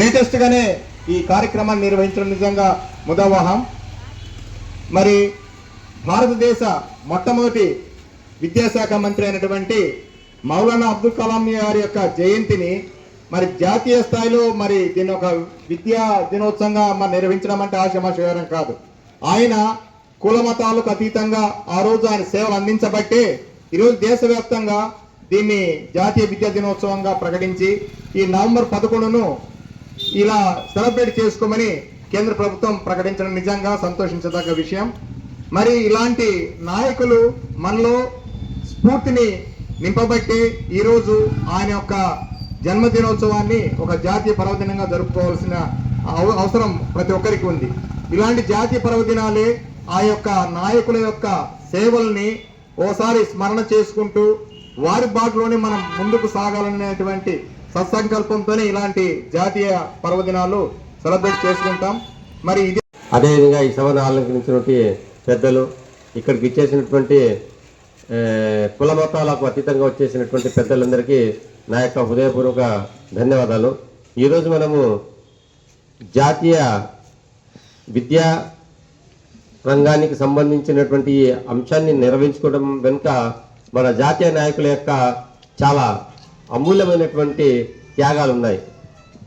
Latest గానే ఈ కార్యక్రమాన్ని నిర్వహించడం నిజంగా ముదావాహం. మరి భారతదేశ మొట్టమొదటి విద్యాశాఖ మంత్రి అయినటువంటి మౌలానా అబ్దుల్ కలాం గారి యొక్క జయంతిని మరి జాతీయ స్థాయిలో మరి దీని ఒక విద్యా దినోత్సవంగా మరి నిర్వహించడం అంటే ఆశమాశయం కాదు. ఆయన కుల మతాలకు అతీతంగా ఆ రోజు ఆయన సేవలు అందించబట్టే ఈరోజు దేశవ్యాప్తంగా దీన్ని జాతీయ విద్యా దినోత్సవంగా ప్రకటించి ఈ నవంబర్ పదకొండును ఇలా సెలబ్రేట్ చేసుకోమని కేంద్ర ప్రభుత్వం ప్రకటించడం నిజంగా సంతోషించదగ్గ విషయం. మరి ఇలాంటి నాయకులు మనలో స్ఫూర్తిని నింపబట్టి ఈరోజు ఆయన యొక్క జన్మదినోత్సవాన్ని ఒక జాతీయ పర్వదినంగా జరుపుకోవాల్సిన అవ- అవసరం ప్రతి ఒక్కరికి ఉంది. ఇలాంటి జాతీయ పర్వదినాలే ఆ యొక్క నాయకుల యొక్క సేవల్ని ఓసారి స్మరణ చేసుకుంటూ వారి బాటలోనే మనం ముందుకు సాగాలనేటువంటి సత్సంకల్పంతోనే ఇలాంటి జాతీయ పర్వదినాలు సెలబ్రేట్ చేసుకుంటాం. మరి ఇది అదేవిధంగా ఈ సభను ఆలంకరించినటువంటి పెద్దలు ఇక్కడికి ఇచ్చేసినటువంటి కుల మతాలకు అతీతంగా వచ్చేసినటువంటి పెద్దలందరికీ నా యొక్క హృదయపూర్వక ధన్యవాదాలు. ఈరోజు మనము జాతీయ విద్యా రంగానికి సంబంధించినటువంటి అంశాన్ని నిర్వహించుకోవడం వెనుక మన జాతీయ నాయకుల యొక్క చాలా అమూల్యమైనటువంటి త్యాగాలు ఉన్నాయి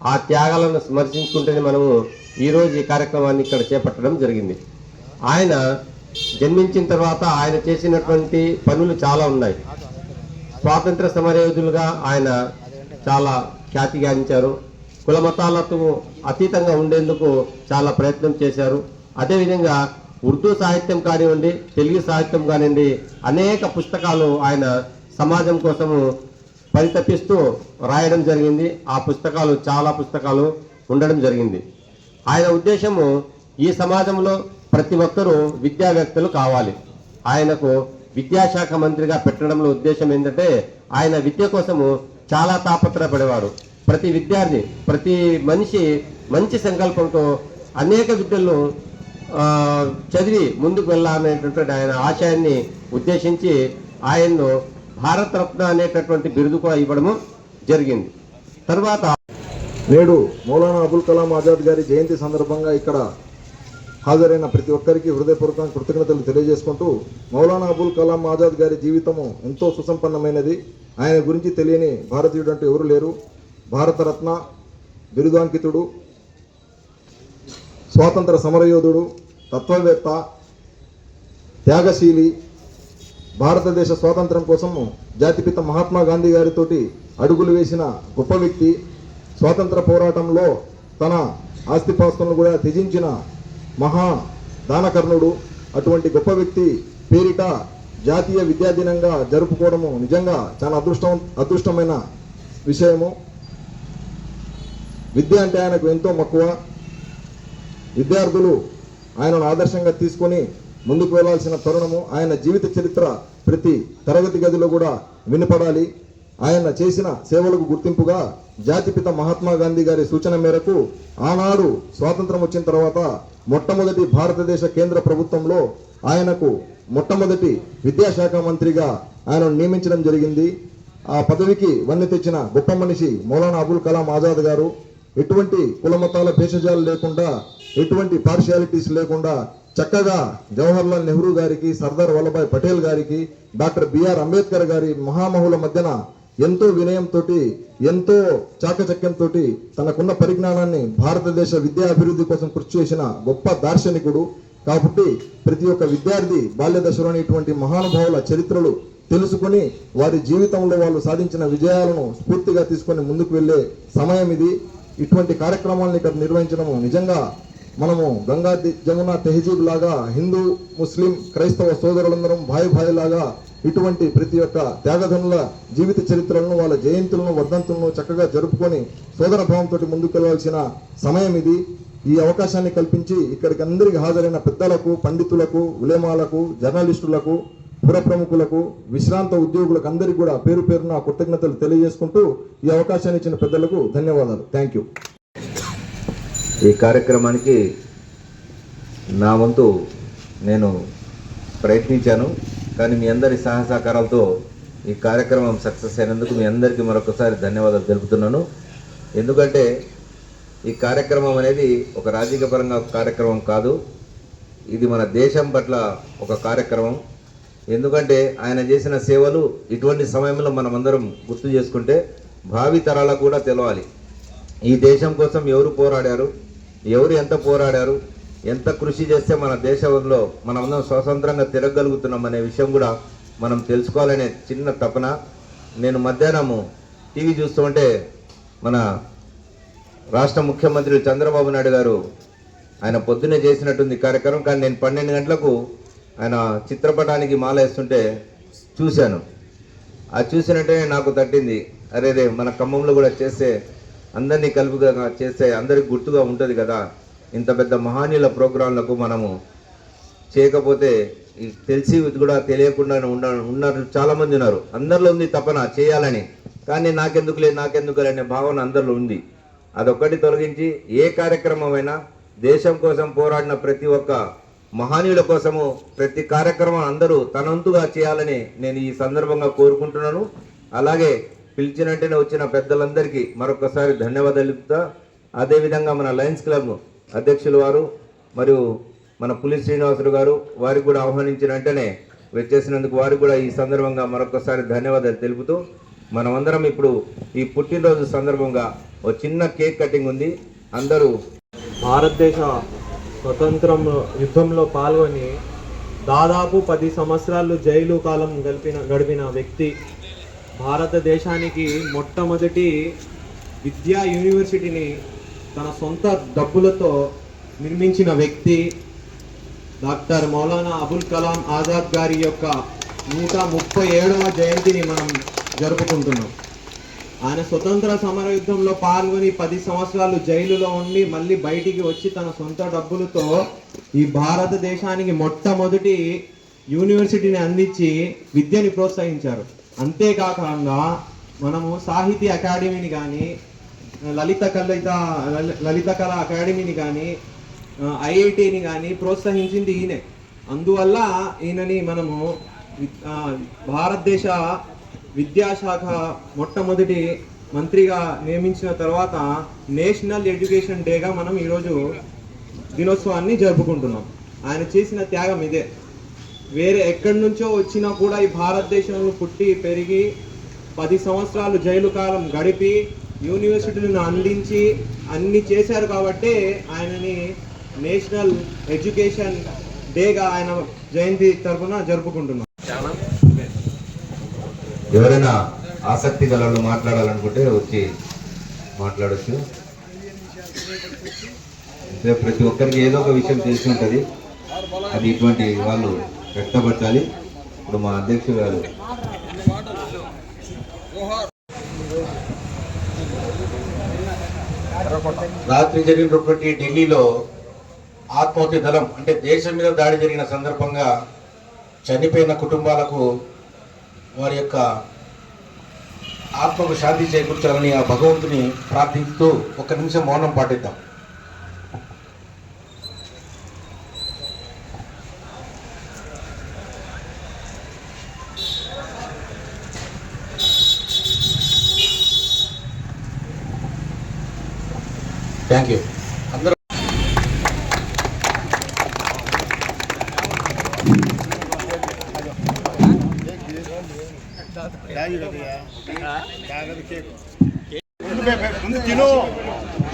ఆ త్యాగాలను స్మరించుకుంటేనే మనము ఈరోజు ఈ కార్యక్రమాన్ని ఇక్కడ చేపట్టడం జరిగింది. ఆయన జన్మించిన తర్వాత ఆయన చేసినటువంటి పనులు చాలా ఉన్నాయి. స్వాతంత్ర సమరయోధులుగా ఆయన చాలా ఖ్యాతిగాంచారు కుల మతాలకు అతీతంగా ఉండేందుకు చాలా ప్రయత్నం చేశారు. అదేవిధంగా ఉర్దూ సాహిత్యం కానివ్వండి తెలుగు సాహిత్యం కానివ్వండి అనేక పుస్తకాలు ఆయన సమాజం కోసము పరితపిస్తూ రాయడం జరిగింది. ఆ పుస్తకాలు చాలా పుస్తకాలు ఉండడం జరిగింది. ఆయన ఉద్దేశము ఈ సమాజంలో ప్రతి ఒక్కరూ విద్యావేత్తలు కావాలి. ఆయనకు విద్యాశాఖ మంత్రిగా పెట్టడంలో ఉద్దేశం ఏంటంటే ఆయన విద్య కోసము చాలా తాపత్రయపడేవారు ప్రతి విద్యార్థి ప్రతి మనిషి మంచి సంకల్పంతో అనేక విద్యలను చదివి ముందుకు వెళ్ళాలనేటువంటి ఆయన ఆశయాన్ని ఉద్దేశించి ఆయన్ను భారతరత్న అనేటటువంటి బిరుదు కూడా ఇవ్వడము జరిగింది. తర్వాత నేడు మౌలానా అబుల్ కలాం ఆజాద్ గారి జయంతి సందర్భంగా ఇక్కడ హాజరైన ప్రతి ఒక్కరికి హృదయపూర్వక కృతజ్ఞతలు తెలియజేసుకుంటూ మౌలానా అబుల్ కలాం ఆజాద్ గారి జీవితము ఎంతో సుసంపన్నమైనది. ఆయన గురించి తెలియని భారతీయుడు అంటూ ఎవరు లేరు. భారతరత్న బిరుదాంకితుడు స్వాతంత్ర సమరయోధుడు తత్వవేత్త త్యాగశీలి భారతదేశ స్వాతంత్రం కోసం జాతిపిత మహాత్మా గాంధీ గారితోటి అడుగులు వేసిన గొప్ప వ్యక్తి స్వాతంత్ర పోరాటంలో తన ఆస్తిపాస్తులను కూడా త్యజించిన మహా దానకర్ణుడు. అటువంటి గొప్ప వ్యక్తి పేరిట జాతీయ విద్యా దినంగా జరుపుకోవడము నిజంగా చాలా అదృష్టం అదృష్టమైన విషయము. విద్య అంటే ఆయనకు ఎంతో మక్కువ. విద్యార్థులు ఆయనను ఆదర్శంగా తీసుకొని ముందుకు వెళ్ళాల్సిన తరుణము ఆయన జీవిత చరిత్ర ప్రతి తరగతి గదిలో కూడా వినపడాలి. ఆయన చేసిన సేవలకు గుర్తింపుగా జాతిపిత మహాత్మా గాంధీ గారి సూచన మేరకు ఆనాడు స్వాతంత్రం వచ్చిన తర్వాత మొట్టమొదటి భారతదేశ కేంద్ర ప్రభుత్వంలో ఆయనకు మొట్టమొదటి విద్యాశాఖ మంత్రిగా ఆయనను నియమించడం జరిగింది. ఆ పదవికి వన్నె తెచ్చిన గొప్ప మనిషి మౌలానా అబుల్ కలాం ఆజాద్ గారు. ఎటువంటి కులమతాల భేషజాలు లేకుండా ఎటువంటి పార్షియాలిటీస్ లేకుండా చక్కగా జవహర్లాల్ నెహ్రూ గారికి సర్దార్ వల్లభాయ్ పటేల్ గారికి డాక్టర్ బిఆర్ అంబేద్కర్ గారి మహామహుల మధ్యన ఎంతో వినయంతో ఎంతో చాకచక్యంతో తనకున్న పరిజ్ఞానాన్ని భారతదేశ విద్యా అభివృద్ధి కోసం కృషి చేసిన గొప్ప దార్శనికుడు. కాబట్టి ప్రతి ఒక్క విద్యార్థి బాల్య దశలోని ఇటువంటి మహానుభావుల చరిత్రలు తెలుసుకొని వారి జీవితంలో వాళ్ళు సాధించిన విజయాలను స్ఫూర్తిగా తీసుకొని ముందుకు వెళ్ళే సమయం ఇది. ఇటువంటి కార్యక్రమాలను ఇక్కడ నిర్వహించడము నిజంగా మనము గంగా జమున తెహజీబ్ లాగా హిందూ ముస్లిం క్రైస్తవ సోదరులందరం భాయి భాయి లాగా ఇటువంటి ప్రతి ఒక్క త్యాగధనుల జీవిత చరిత్రలను వాళ్ళ జయంతులను వర్ధంతులను చక్కగా జరుపుకొని సోదర భావంతో ముందుకు సమయం ఇది. ఈ అవకాశాన్ని కల్పించి ఇక్కడికి అందరికి హాజరైన పెద్దలకు పండితులకు ఉలేమాలకు జర్నలిస్టులకు పుర ప్రముఖులకు విశ్రాంత ఉద్యోగులకు అందరికీ కూడా పేరు పేరున కృతజ్ఞతలు తెలియజేసుకుంటూ ఈ అవకాశాన్ని ఇచ్చిన పెద్దలకు ధన్యవాదాలు. థ్యాంక్ యూ ఈ కార్యక్రమానికి నా వంతు నేను ప్రయత్నించాను కానీ మీ అందరి సహాయ సహకారాలతో ఈ కార్యక్రమం సక్సెస్ అయినందుకు మీ అందరికీ మరొకసారి ధన్యవాదాలు తెలుపుతున్నాను. ఎందుకంటే ఈ కార్యక్రమం అనేది ఒక రాజకీయపరంగా కార్యక్రమం కాదు ఇది మన దేశం పట్ల ఒక కార్యక్రమం. ఎందుకంటే ఆయన చేసిన సేవలు ఇటువంటి సమయంలో మనమందరం గుర్తు చేసుకుంటే భావి తరాలకు కూడా తెలవాలి. ఈ దేశం కోసం ఎవరు పోరాడారు? ఎవరు ఎంత పోరాడారు ఎంత కృషి చేస్తే మన దేశంలో మనమందరం స్వతంత్రంగా తిరగలుగుతున్నాం అనే విషయం కూడా మనం తెలుసుకోవాలనే చిన్న తపన. నేను మధ్యాహ్నము టీవీ చూస్తుంటే మన రాష్ట్ర ముఖ్యమంత్రి చంద్రబాబు నాయుడు గారు ఆయన పొద్దున్నే చేసినట్టుంది కార్యక్రమం. కానీ నేను పన్నెండు గంటలకు ఆయన చిత్రపటానికి మాల వేస్తుంటే చూశాను. అది చూసినట్టే నాకు తట్టింది. అరే రే మన ఖమ్మంలో కూడా చేస్తే అందరినీ కలుపుగా చేస్తే అందరికి గుర్తుగా ఉంటుంది కదా. ఇంత పెద్ద మహానీయుల ప్రోగ్రాంలకు మనము చేయకపోతే తెలిసి కూడా తెలియకుండా ఉన్న ఉన్నారు చాలామంది ఉన్నారు. అందరిలో ఉంది తపన చేయాలని. కానీ నాకెందుకు లేదు నాకెందుకు అనే భావన అందరిలో ఉంది. అదొక్కటి తొలగించి ఏ కార్యక్రమమైనా దేశం కోసం పోరాడిన ప్రతి ఒక్క మహానీయుల కోసము ప్రతి కార్యక్రమం అందరూ తనంతుగా చేయాలని నేను ఈ సందర్భంగా కోరుకుంటున్నాను. అలాగే పిలిచినట్టునే వచ్చిన పెద్దలందరికీ మరొకసారి ధన్యవాదాలు చెప్తా. అదేవిధంగా మన లయన్స్ క్లబ్ అధ్యక్షులు వారు మరియు మన పులి శ్రీనివాసులు గారు వారికి కూడా ఆహ్వానించిన వెంటనే వచ్చేసినందుకు వారికి కూడా ఈ సందర్భంగా మరొకసారి ధన్యవాదాలు తెలుపుతూ మనమందరం ఇప్పుడు ఈ పుట్టినరోజు సందర్భంగా ఒక చిన్న కేక్ కటింగ్ ఉంది. అందరూ భారతదేశ స్వతంత్రం యుద్ధంలో పాల్గొని దాదాపు పది సంవత్సరాలు జైలు కాలం గడిపిన గడిపిన వ్యక్తి భారతదేశానికి మొట్టమొదటి విద్యా యూనివర్సిటీని తన సొంత డబ్బులతో నిర్మించిన వ్యక్తి డాక్టర్ మౌలానా అబుల్ కలాం ఆజాద్ గారి యొక్క నూట ముప్పై ఏడవ జయంతిని మనం జరుపుకుంటున్నాం. ఆయన స్వతంత్ర సమర యుద్ధంలో పాల్గొని పది సంవత్సరాలు జైలులో ఉండి మళ్ళీ బయటికి వచ్చి తన సొంత డబ్బులతో ఈ భారతదేశానికి మొట్టమొదటి యూనివర్సిటీని అందించి విద్యని ప్రోత్సహించారు. అంతేకాకుండా మనము సాహితీ అకాడమీని కానీ లలిత కళిత లలి- లలిత కళ అకాడమీని కానీ ఐఐటిని కానీ ప్రోత్సహించింది ఈయనే. అందువల్ల ఈయనని మనము భారతదేశ విద్యాశాఖ మొట్టమొదటి మంత్రిగా నియమించిన తర్వాత నేషనల్ ఎడ్యుకేషన్ డేగా మనం ఈరోజు దినోత్సవాన్ని జరుపుకుంటున్నాం. ఆయన చేసిన త్యాగం ఇదే. వేరే ఎక్కడి నుంచో వచ్చినా కూడా ఈ భారతదేశంలో పుట్టి పెరిగి పది సంవత్సరాలు జైలు కాలం గడిపి యూనివర్సిటీలను అందించి అన్ని చేశారు కాబట్టే ఆయనని నేషనల్ ఎడ్యుకేషన్ డేగా ఆయన జయంతి తరఫున జరుపుకుంటున్నాం. ఎవరైనా ఆసక్తి గల మాట్లాడాలనుకుంటే వచ్చి మాట్లాడచ్చు. ప్రతి ఒక్కరికి ఏదో ఒక విషయం తెలిసి ఉంటుంది. అది ఇటువంటి వాళ్ళు వ్యక్తపరచాలి. ఇప్పుడు మా అధ్యక్షుడు గారు. రాత్రి జరిగినటువంటి ఢిల్లీలో ఆత్మహత్య దళం అంటే దేశం మీద దాడి జరిగిన సందర్భంగా చనిపోయిన కుటుంబాలకు వారి యొక్క ఆత్మకు శాంతి చేకూర్చాలని ఆ భగవంతుని ప్రార్థిస్తూ ఒక నిమిషం మౌనం పాటిద్దాం. థ్యాంక్ యూ అందరూ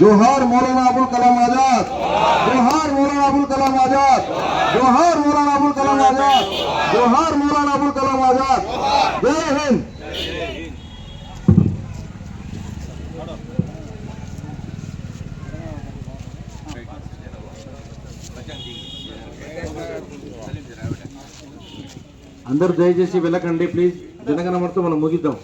जोहार मौलाना अबुल कलाम आजाद जोहार मौलाना अबुल कलाम आजाद जोहार मौलाना अबुल कलाम आजाद जोहार मौलाना अबुल कलाम आजाद जय हिंद అందరూ దయచేసి వెళ్ళకండి ప్లీజ్ జనగణమనతో మనం ముగిద్దాం.